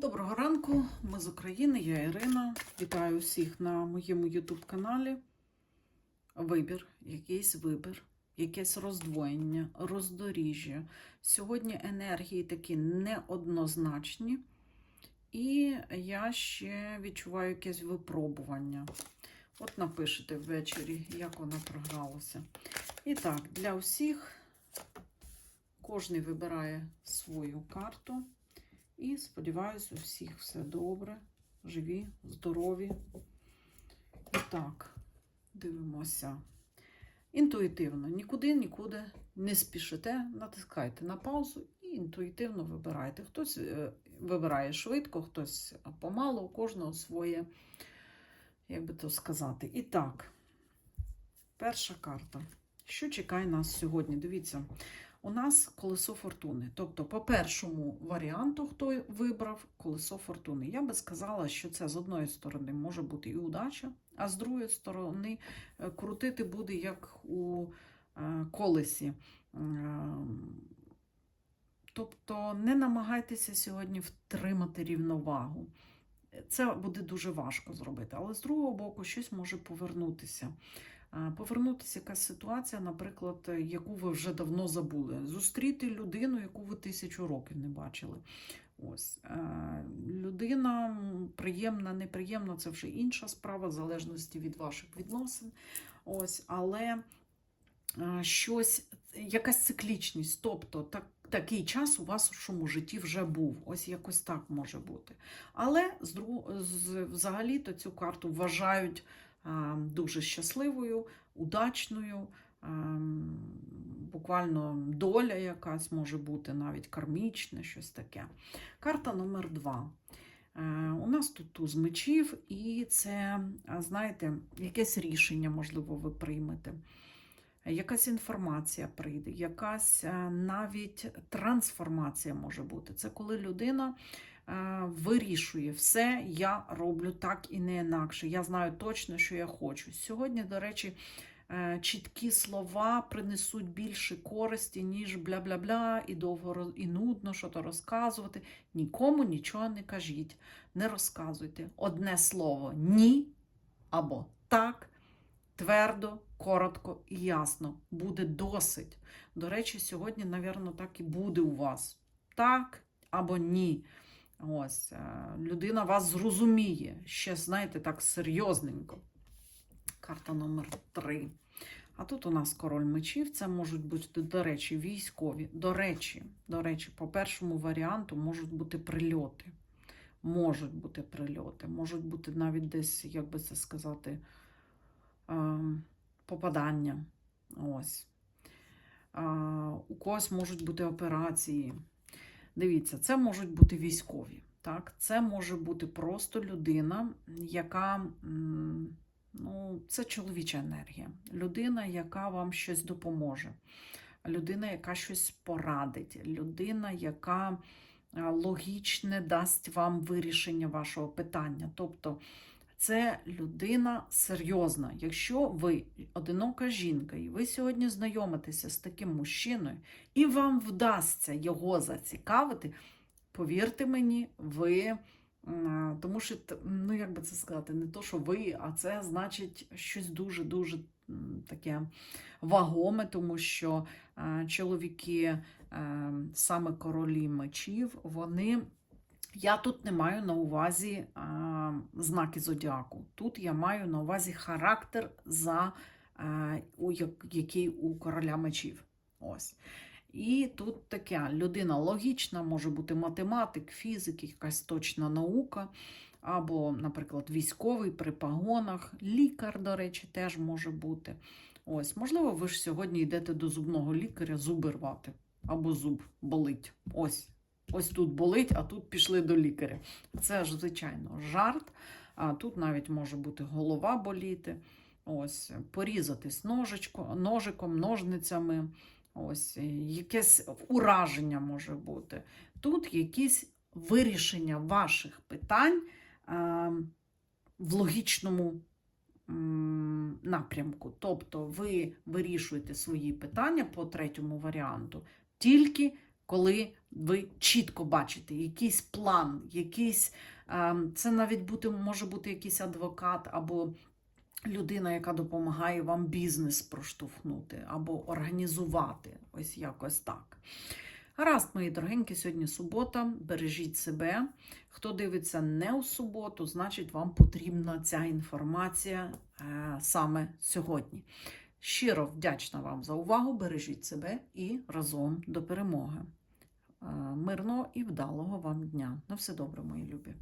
Доброго ранку, ми з України, я Ірина. Вітаю всіх на моєму YouTube каналі. Вибір, якийсь вибір, якесь роздвоєння, роздоріжжя. Сьогодні енергії такі неоднозначні, і я ще відчуваю якесь випробування. От напишете ввечері, як вона програлася. І так, для всіх кожен вибирає свою карту. І сподіваюся, у всіх все добре, живі, здорові. І так, дивимося. Інтуїтивно, нікуди, нікуди не спішите, натискайте на паузу і інтуїтивно вибирайте. Хтось е, вибирає швидко, хтось помало, у кожного своє, як би то сказати. І так, перша карта. Що чекає нас сьогодні? Дивіться, у нас колесо фортуни. Тобто, по першому варіанту, хто вибрав колесо фортуни. Я би сказала, що це з одної сторони може бути і удача, а з другої сторони е, крутити буде як у е, колесі. Е, Тобто не намагайтеся сьогодні втримати рівновагу. Це буде дуже важко зробити, але з другого боку, щось може повернутися. Повернутися якась ситуація, наприклад, яку ви вже давно забули. Зустріти людину, яку ви тисячу років не бачили. Ось е, людина приємна, неприємна, це вже інша справа, в залежності від ваших відносин. Ось, але е, щось, якась циклічність, тобто так, такий час у вашому житті вже був. Ось якось так може бути. Але з, взагалі-то цю карту вважають дуже щасливою, удачною. Буквально доля якась може бути, навіть кармічне, щось таке. Карта номер два. Е, У нас тут туз мечів, і це, знаєте, якесь рішення, можливо, ви приймете. Якась інформація прийде, якась навіть трансформація може бути. Це коли людина вирішує все, я роблю так і не інакше. Я знаю точно, що я хочу. Сьогодні, до речі, е, чіткі слова принесуть більше користі, ніж бля-бля-бля, і довго і нудно що то розказувати. Нікому нічого не кажіть, не розказуйте. Одне слово ні або так. Твердо, коротко і ясно. Буде досить. До речі, сьогодні, напевно, так і буде у вас. Так або ні. Ось, е, людина вас зрозуміє. Ще, знаєте, так серйозненько. Карта номер три. А тут у нас король мечів. Це можуть бути, до речі, військові. До речі, до речі, по першому варіанту можуть бути прильоти. Можуть бути прильоти, можуть бути навіть десь, як би це сказати, ем, попадання. Ось. У когось можуть бути операції. Дивіться, це можуть бути військові. Так? Це може бути просто людина, яка ну, це чоловіча енергія. Людина, яка вам щось допоможе. Людина, яка щось порадить, людина, яка логічне дасть вам вирішення вашого питання. Тобто це людина серйозна. Якщо ви одинока жінка, і ви сьогодні знайомитеся з таким мужчиною, і вам вдасться його зацікавити, повірте мені, ви. Тому що, ну як би це сказати, не то, що ви, а це значить щось дуже-дуже таке вагоме, тому що чоловіки, е, саме королі мечів, вони я тут не маю на увазі а, знаки зодіаку. Тут я маю на увазі характер, за, а, у, який у короля мечів. Ось. І тут таке людина логічна, може бути математик, фізик, якась точна наука, або, наприклад, військовий при погонах, лікар, до речі, теж може бути. Ось, можливо, ви ж сьогодні йдете до зубного лікаря зуби рвати, або зуб болить. Ось. Ось тут болить, а тут пішли до лікаря. Це ж, звичайно, жарт. А тут навіть може бути голова боліти. Ось, порізатись ножичко, ножиком, ножницями. Ось, якесь ураження може бути. Тут якісь вирішення ваших питань а, в логічному м, напрямку. Тобто ви вирішуєте свої питання по третьому варіанту тільки коли ви чітко бачите якийсь план, якийсь, е, це навіть бути, може бути якийсь адвокат або людина, яка допомагає вам бізнес проштовхнути або організувати. Ось якось так. Гаразд, мої дорогенькі, сьогодні субота. Бережіть себе. Хто дивиться не у суботу, значить вам потрібна ця інформація е, саме сьогодні. Щиро вдячна вам за увагу. Бережіть себе і разом до перемоги. Е, Мирного і вдалого вам дня. На все добре, мої любі.